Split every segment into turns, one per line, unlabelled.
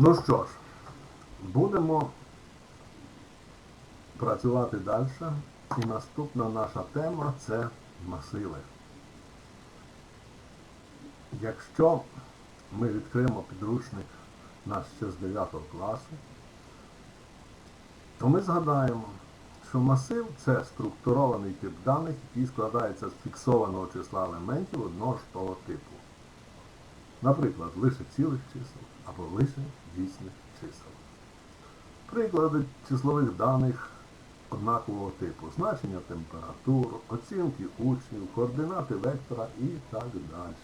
Ну що ж, будемо працювати далі. І наступна наша тема це масиви. Якщо ми відкриємо підручник наш ще з 9 класу, то ми згадаємо, що масив це структурований тип даних, який складається з фіксованого числа елементів одного ж того типу. Наприклад, лише цілих чисел або лише дійсних чисел. Приклади числових даних однакового типу, значення температур, оцінки учнів, координати вектора і так далі.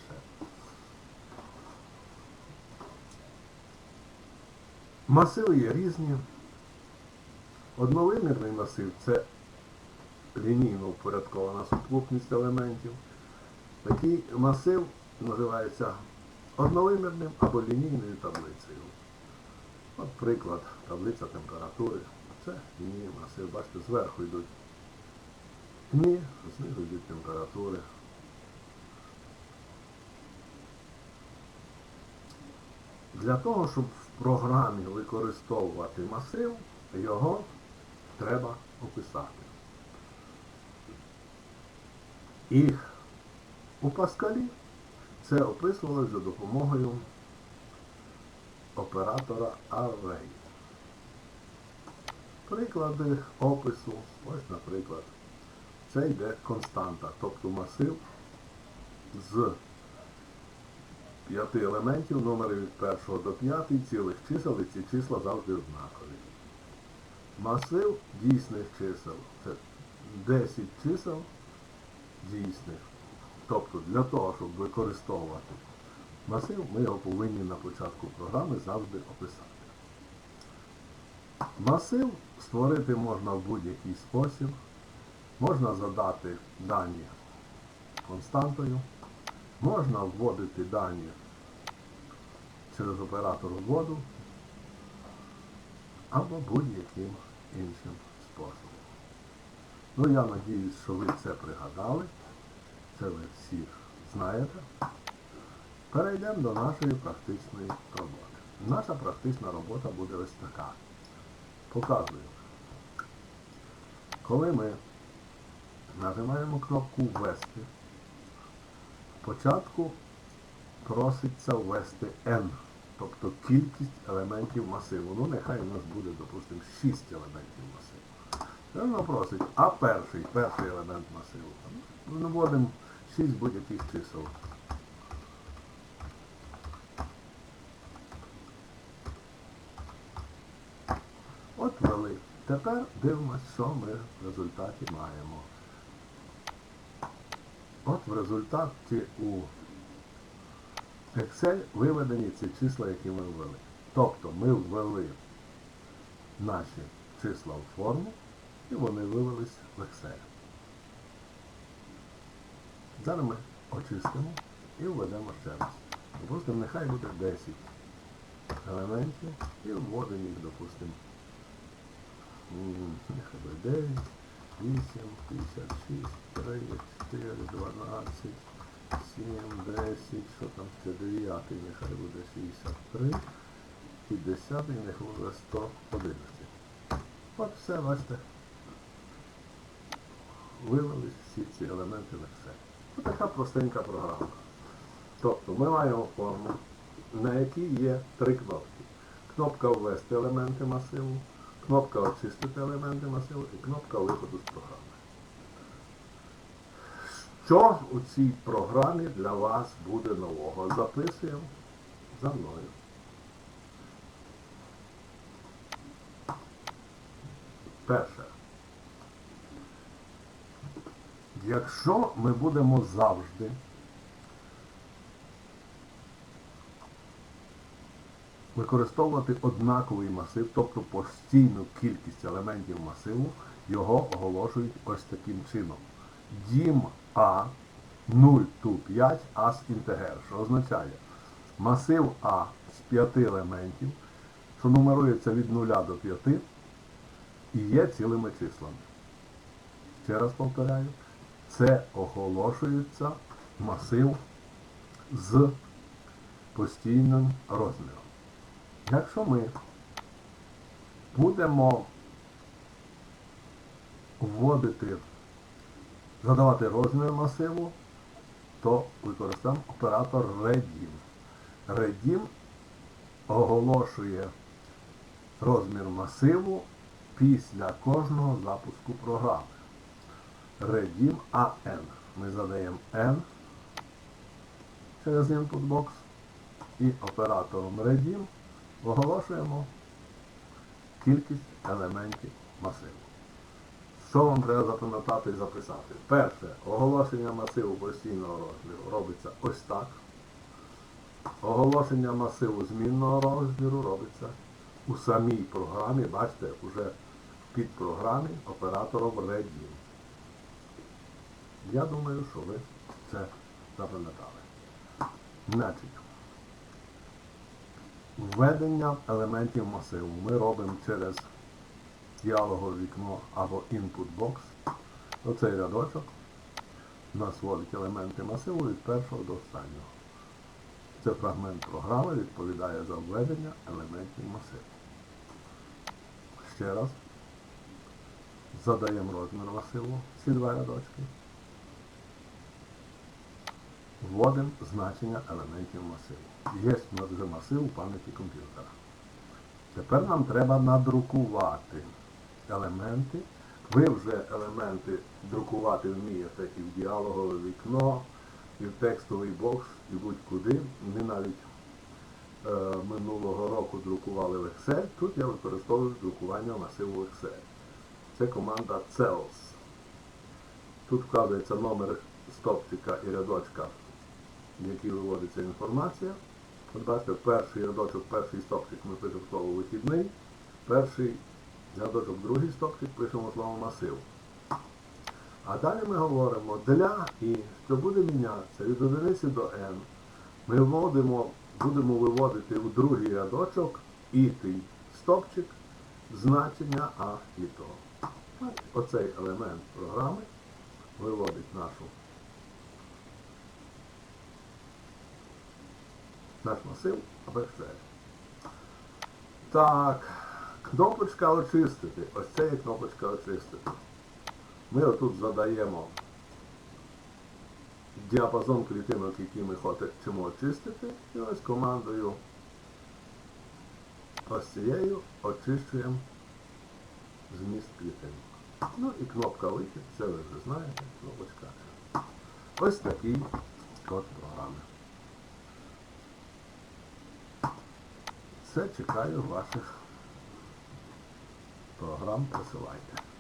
Масиви є різні. Одновимірний масив це лінійно упорядкована сукупність елементів. Такий масив називається одновимірним або лінійною таблицею. От приклад, таблиця температури. Це лінійний масив. Бачите, зверху йдуть дні, знизу йдуть температури. Для того, щоб в програмі використовувати масив, його треба описати. І у Паскалі це описувалось за допомогою оператора array. Приклади опису, ось, наприклад, це йде константа, тобто масив з п'яти елементів, номери від першого до п'ятий, цілих чисел, і ці числа завжди однакові. Масив дійсних чисел це 10 чисел дійсних. Тобто для того, щоб використовувати масив, ми його повинні на початку програми завжди описати. Масив створити можна в будь-який спосіб. Можна задати дані константою, можна вводити дані через оператор вводу або будь-яким іншим способом. Ну, я надіюсь, що ви це пригадали. Це ви всі знаєте. Перейдемо до нашої практичної роботи. Наша практична робота буде ось така. Показую. Коли ми нажимаємо кнопку Ввести, спочатку проситься ввести N, тобто кількість елементів масиву. Ну, нехай у нас буде, допустимо, 6 елементів масиву. Воно просить, а перший, перший елемент масиву. Ну, вводимо 6 будь-яких чисел. От ввели. Тепер дивимося, що ми в результаті маємо. От в результаті у Excel виведені ці числа, які ми ввели. Тобто ми ввели наші числа в форму і вони вивелись в Excel. Зараз ми очистимо і введемо ще раз. Допустимо, нехай буде 10 елементів і вводимо їх, допустимо. Нехай буде 9, 8, 56, 3, 4, 12, 7, 10, що там ще 9, нехай буде 63, і 10, нехай буде 111. От все, бачите. Вивелись всі ці елементи на все. Ось така простенька програма. Тобто ми маємо форму, на якій є три кнопки. Кнопка ввести елементи масиву, кнопка очистити елементи масиву і кнопка виходу з програми. Що у цій програмі для вас буде нового? Записуємо за мною. Перше. Якщо ми будемо завжди використовувати однаковий масив, тобто постійну кількість елементів масиву, його оголошують ось таким чином. Дім А 0 ту 5 ас інтегер, що означає масив А з 5 елементів, що нумерується від 0 до 5 і є цілими числами. Ще раз повторяю, це оголошується масив з постійним розміром. Якщо ми будемо вводити, задавати розмір масиву, то використаємо оператор redim. Redim оголошує розмір масиву після кожного запуску програми. Redim AN. Ми задаємо N через input box і оператором redim оголошуємо кількість елементів масиву. Що вам треба запам'ятати і записати? Перше, оголошення масиву постійного розміру робиться ось так. Оголошення масиву змінного розміру робиться у самій програмі, бачите, уже в підпрограмі оператором redim. Я думаю, що ви це запам'ятали. Значить, введення елементів масиву ми робимо через діалогове вікно або input box. Оцей рядочок у нас вводить елементи масиву від першого до останнього. Це фрагмент програми відповідає за введення елементів масиву. Ще раз. Задаємо розмір масиву, ці два рядочки. Вводимо значення елементів масиву. Є у нас вже масив у пам'яті комп'ютера. Тепер нам треба надрукувати елементи. Ви вже елементи друкувати вмієте і в діалогове вікно, і в текстовий бокс, і будь-куди. Ми навіть е, минулого року друкували в Excel. Тут я використовую друкування масиву Excel. Це команда CELS. Тут вказується номер стопчика і рядочка, в який виводиться інформація. От бачите, перший рядочок, перший стопчик ми пишемо слово вихідний, перший рядочок, другий стопчик пишемо слово масив. А далі ми говоримо для і, що буде мінятися від одиниці до n, ми вводимо, будемо виводити у другий рядочок ітий стопчик значення А і то. Оцей елемент програми виводить нашу наш масив Excel. Так, кнопочка очистити. Ось це є кнопочка очистити. Ми отут задаємо діапазон клітинок, які ми хочемо очистити. І ось командою ось цією очищуємо зміст клітинок. Ну і кнопка вихід, це ви вже знаєте, кнопочка. Ось такий код програми. Все, чекаю ваших програм, присилайте.